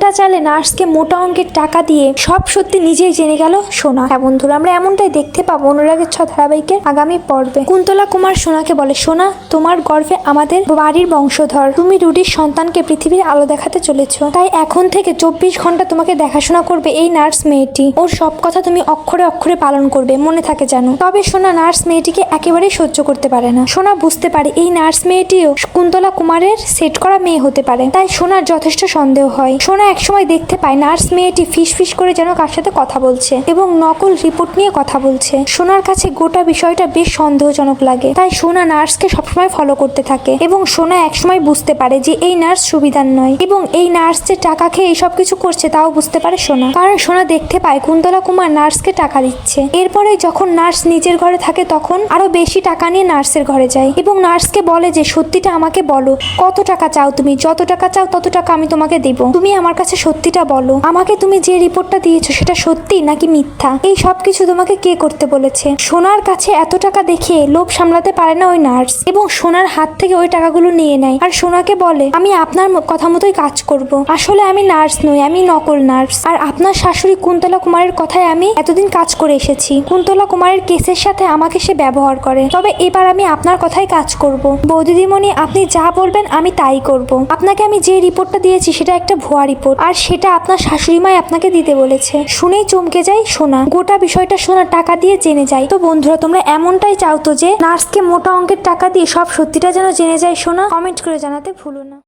উল্টা চালে নার্সকে মোটা অঙ্কের টাকা দিয়ে সব সত্যি নিজেই জেনে গেল সোনা। হ্যাঁ বন্ধুরা, আমরা এমনটাই দেখতে পাবো অনুরাগের ছ ধারাবাহিকের আগামী পর্বে। কুন্তলা কুমার সোনাকে বলে, সোনা, তোমার গর্ভে আমাদের বাড়ির বংশধর। তুমি রুডির সন্তানকে পৃথিবীর আলো দেখাতে চলেছ। তাই এখন থেকে চব্বিশ ঘণ্টা তোমাকে দেখাশোনা করবে এই নার্স মেয়েটি। ওর সব কথা তুমি অক্ষরে অক্ষরে পালন করবে, মনে থাকে জানো তবে সোনা নার্স মেয়েটিকে একেবারেই সহ্য করতে পারে না। সোনা বুঝতে পারে, এই নার্স মেয়েটিও কুন্তলা কুমারের সেট করা মেয়ে হতে পারে। তাই সোনার যথেষ্ট সন্দেহ হয়। সোনা একসময় দেখতে পায় নার্স মেয়েটি ফিস ফিস করে যেন কার সাথে কথা বলছে এবং নকল রিপোর্ট নিয়ে কথা বলছে। সোনার কাছে গোটা বিষয়টা বেশ সন্দেহজনক লাগে। তাই সোনা নার্সকে সবসময় ফলো করতে থাকে এবং সোনা একসময় বুঝতে পারে যে এই নার্স সুবিধার নয় এবং এই নার্স যে টাকা খেয়ে এইসব কিছু করছে তাও বুঝতে পারে সোনা। কারণ সোনা দেখতে পায় কুন্তলা কুমার নার্সকে টাকা দিচ্ছে। এরপরে যখন নার্স নিজের ঘরে থাকে তখন আরও বেশি টাকা নিয়ে নার্সের ঘরে যায় এবং নার্সকে বলে যে, সত্যিটা আমাকে বলো। কত টাকা চাও তুমি? যত টাকা চাও তত টাকা আমি তোমাকে দেবো। তুমি আমার কাছে সত্যিটা বলো। আমাকে তুমি যে রিপোর্টটা দিয়েছ সেটা সত্যি নাকি মিথ্যা? এই সব কিছু তোমাকে কে করতে বলেছে? সোনার কাছে এত টাকা দেখে লোভ সামলাতে পারে না ওই নার্স, এবং সোনার হাত থেকে ওই টাকাগুলো নিয়ে নেয়। আর সোনাকে বলে, আমি আপনার কথা মতোই কাজ করব। আসলে আমি নার্স নই, আমি নকল নার্স। আর আপনার শাশুড়ি কুন্তলা কুমারের কথায় আমি এতদিন কাজ করে এসেছি। কুন্তলা কুমারের কেসের সাথে আমাকে সে ব্যবহার করে। তবে এবার আমি আপনার কথাই কাজ করব। বৌদিদিমণি, আপনি যা বলবেন আমি তাই করব। আপনাকে আমি যে রিপোর্টটা দিয়েছি সেটা একটা ভুয়া রিপোর্ট। আর সেটা আপনার শাশুড়ি মাই আপনাকে দিতে বলেছে। শুনেই চমকে যায় সোনা। গোটা বিষয়টা সোনা টাকা দিয়ে জেনে যায়। তো বন্ধুরা, তোমরা এমনটাই চাও তো যে নার্সকে মোটা অঙ্কের টাকা দিয়ে সব সত্যিটা যেন জেনে যায় সোনা? কমেন্ট করে জানাতে ভুলো না।